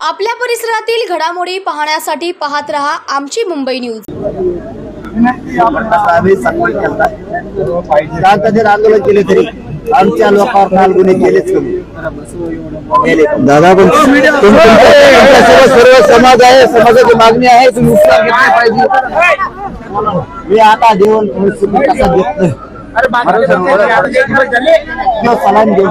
आपल्या परिसरातील घडामोडी पाहण्यासाठी पाहत रहा आमची मुंबई न्यूज. आंदोलन केले तरी आमच्या लोकांवर काल गुन्हे केलेच कमी दादा पण तुम- तुमच्यासोबत सर्व समाज आहे समाजाची मागणी आहे तुम्ही उपचार घेतले पाहिजे. मी आता परिस्थिती कसा देत नाही सलाम देऊ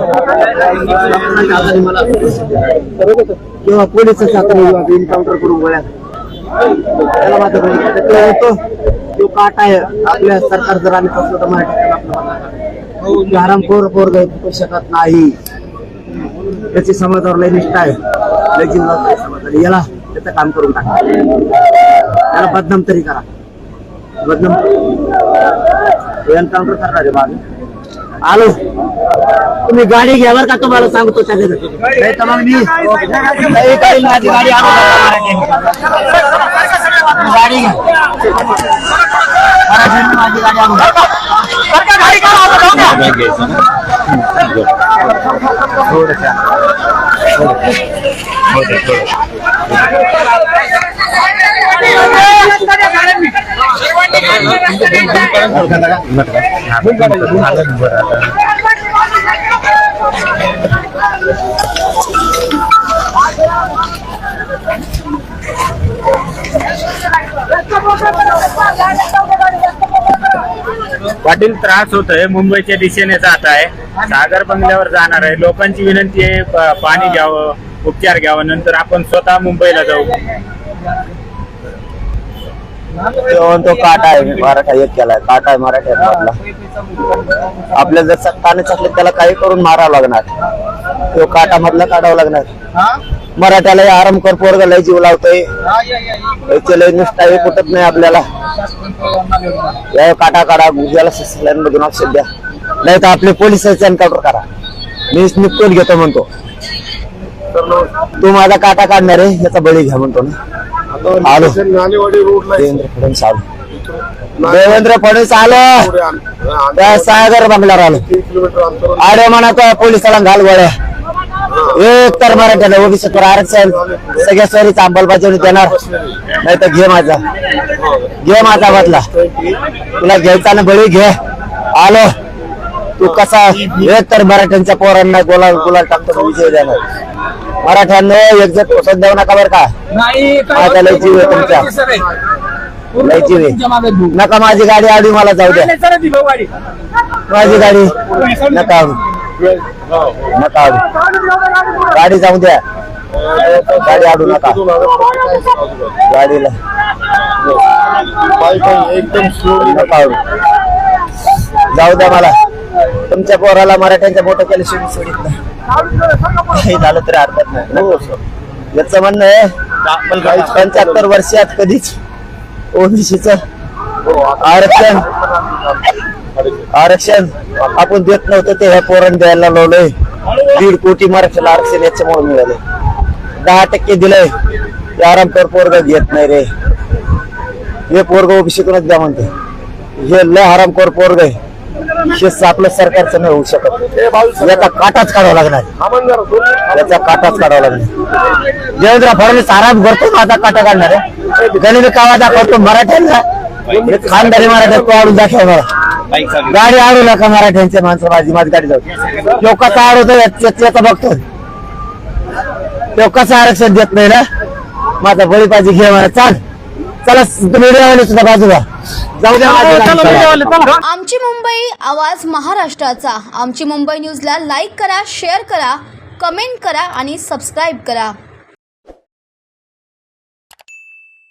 किंवा हाताने एन्काउंटर करून गोळ्या त्याला माझं बळी तो होतो तो काट आहे. आपल्या सरकार जर आम्ही फसलो तर मराठी हरामखोर पोरग शकत नाही. त्याची समाजावर लय निष्ठा आहे. लय जिल्हा लावतो समाजाला. याला त्याचं काम करून टाका. त्याला बदनाम तरी करा. बदनाम. एन्काउंटर करणार आहे मागे आलो. तुम्ही गाडी घ्या का तुम्हाला सांगतो त्याच्या माझी गाडी आणू गाडी घ्या. माझी गाडी आणू ছোট पाटील त्रास होतोय मुंबईच्या दिशेने जात आहे. सागर बंगल्यावर जाणार आहे. लोकांची विनंती आहे पाणी घ्यावं उपचार घ्यावं नंतर आपण स्वतः मुंबईला जाऊ. तो म्हणतो काटा आहे मराठा एक केलाय काटा आहे मराठ्यात मधला आपल्या जर सत्ताने चालले त्याला काही करून मारावं लागणार. तो काटा मधला काढावं लागणार. मराठ्याला आराम कर पोरग लय जीव लावतोय. याचे लय निष्ठा हे कुठत नाही आपल्याला. या काटा काढा याला सिस्टम मधून औषध द्या. नाही तर आपले पोलीस एन्काउंटर करा. मी निपटून घेतो म्हणतो? तू माझा काटा काढणार आहे याचा बळी घ्या म्हणतो ना आलो. रोडला देवेंद्र फडणवीस आलो. देवेंद्र फडणवीस आलो. त्या सागर बंगल्यावर आलो. तीन किलोमीटर अंतर आडे म्हणा पोलिसाला घाल गोळ्या. एक तर मराठ्याला ओबीसी तर आरक्षण. सगळ्या सोयरीचा अंमलबजावणी देणार. नाही तर घे माझा. घे माझा बदला. तुला घ्यायचा ना बळी घे. आलो. तू कसा एक तर मराठ्यांच्या पोरांना गुलाल गुलाल टाकतो विजय देणार. मराठ्यांना एकजट पोसत देऊ नका बरं का. माझा लय जीव आहे तुमच्या लय जीव आहे. नका माझी गाडी आडी मला जाऊ द्या. माझी गाडी. नका. नका. गाडी जाऊ द्या. गाडी आडू नका. गाडीला. एकदम नका. जाऊ द्या मला. तुमच्या पोराला मराठ्यांच्या मोठं केलं शिडी सोडित नाही. काही झालं तरी हरकत नाही. सर. याचं म्हणणं आहे पंच्याहत्तर वर्षात कधीच ओबीसीच आरक्षण आरक्षण आपण देत नव्हतं ते ह्या पोरण द्यायला लावलंय. दीड कोटी मराठीला आरक्षण याच्यामुळे मिळाले दहा टक्के दिलंय. ते आरामकर पोरग घेत नाही रे. हे पोरग ओबीसीतूनच द्या म्हणते हे लय हरामखोर पोरग आहे. शिस्त आपलं सरकारचं नाही होऊ शकत. याचा काटाच काढावा लागणार याचा काटाच काढावा लागणार देवेंद्र फडणवीस आराम करतो माझा काटा काढणार आहे. गणित कावा दाखवतो मराठ्यांना. खानदारी मराठ्यात पाडून दाखव मला गाडी आडू नका मराठ्यांच्या माणसं माझी माझी गाडी जाऊ तो कसा आडवतो याचा बघतो. तो कसं आरक्षण देत नाही ना? माझा बळी घे मला चाल. चला मीडियावाले सुद्धा बाजूला. जाऊ द्या. आमची मुंबई आवाज महाराष्ट्राचा. आमची मुंबई न्यूजला लाईक करा शेअर करा कमेंट करा आणि सबस्क्राईब करा.